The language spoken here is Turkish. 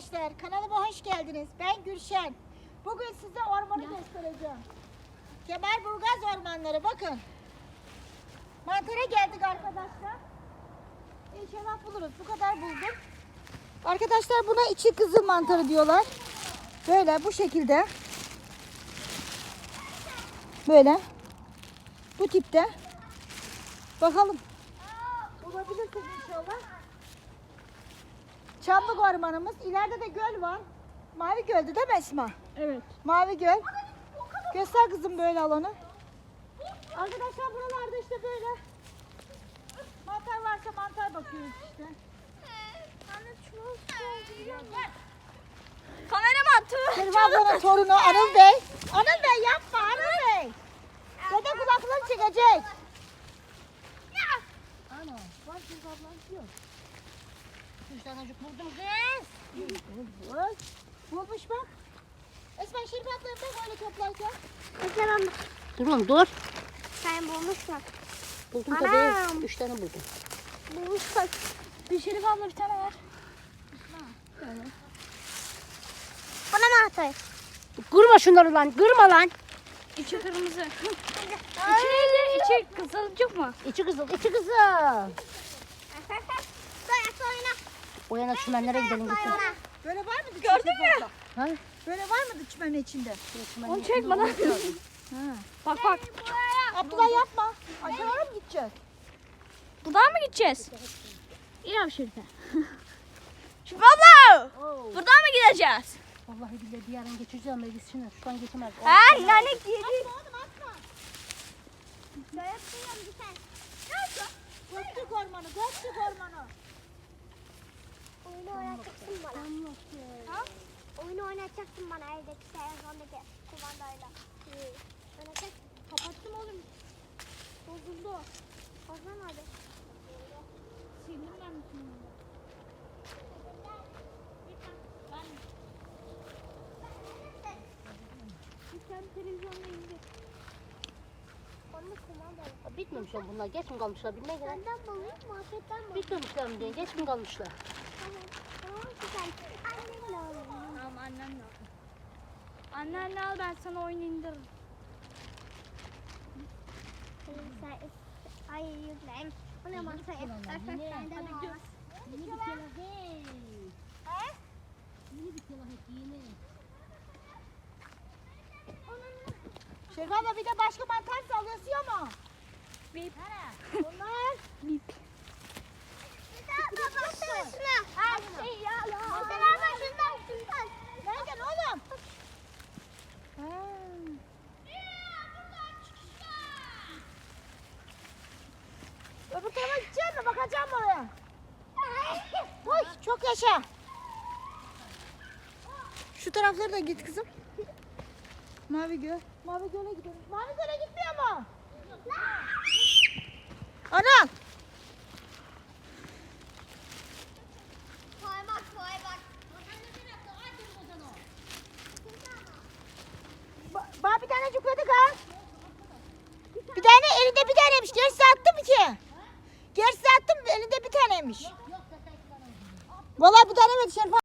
arkadaşlar. Kanalıma hoş geldiniz. Ben Gülşen. Bugün size ormanı göstereceğim. Kemerburgaz ormanları bakın. Mantara geldik arkadaşlar. İnşallah buluruz. Bu kadar buldum. Arkadaşlar buna içi kızıl mantarı diyorlar. Böyle bu şekilde. Böyle. Bu tipte. Bakalım. Bulabilirsek inşallah. Çamlık ormanımız. İleride de göl var. Mavi Göl'dü değil mi Esma? Evet. Mavi Göl. Göster kızım böyle alanı. Arkadaşlar buralarda işte böyle mantar varsa mantar bakıyoruz işte. Kameraman tut. Benim ablanın torunu Anıl Bey. Anıl Bey yapma Anıl Bey. Dede kulaklarını çekecek. Ana var kız ablan yok. Üç tanecik buldum kız. Bulmuş. Bulmuş bak. Esma Şerif ablayı bak öyle toplarken. Mesela Durun dur. sen bulmuşsun. Buldum Anam. tabii. Üç tane buldum. Bulmuşsun. Bir Şerif abla bir tane ver. Bana mı atayım? Kırma şunları lan. Kırma lan. İçi kırmızı. İçi neydi? İçi kızılcık mı? İçi kızıl. içi kızıl. Sonra sonra. O yana çimenlere gidelim. gitsin. Böyle var mıydı? Gördün mü? Ha? Böyle var mıydı çimenin içinde? Onu çek bana. Bak bak. Abdullah yapma. Aşağıya mı gideceğiz? Buradan mı gideceğiz? İyi Şerife. Şerife abla. Buradan mı gideceğiz? Vallahi billahi bir yerden geçeceğim. Ben biz şimdi şuradan geçemez. Ha lanet yedi. Oğlum atma. Böyle yapıyorum bir tane. Göktürk ormanı, Göktürk ormanı. Oyunu oynatacaksın bana. Ha? Oyunu oynatacaksın bana evdeki telefondaki kumandayla. Ee, Oynatacaksın. Kapattım oğlum. Bozuldu. Bozuldu hadi. Sildim ben bütün Sen televizyonda indir. Onu kumandayla. Bitmemiş lan bunlar. Geç mi kalmışlar bilmeye gerek. Senden bulayım, marketten bulayım. Bitmemişler mi diye. Geç mi kalmışlar? Tamam. Annemle al. Annenle al ben sana oyun indiririm. Abla bir de başka mantar sallıyorsun mu? Bip. Bunlar. Bip. Çok yaşa. Şu taraflara da git kızım. Mavi göl. Mavi göle gidelim. Mavi göle gitmiyor mu? Ba bana bir tane cukladık ha. Bir tane elinde bir taneymiş. Gerisi attım ki. Gerisi attım elinde bir taneymiş. Vallahi tane verdi Şerif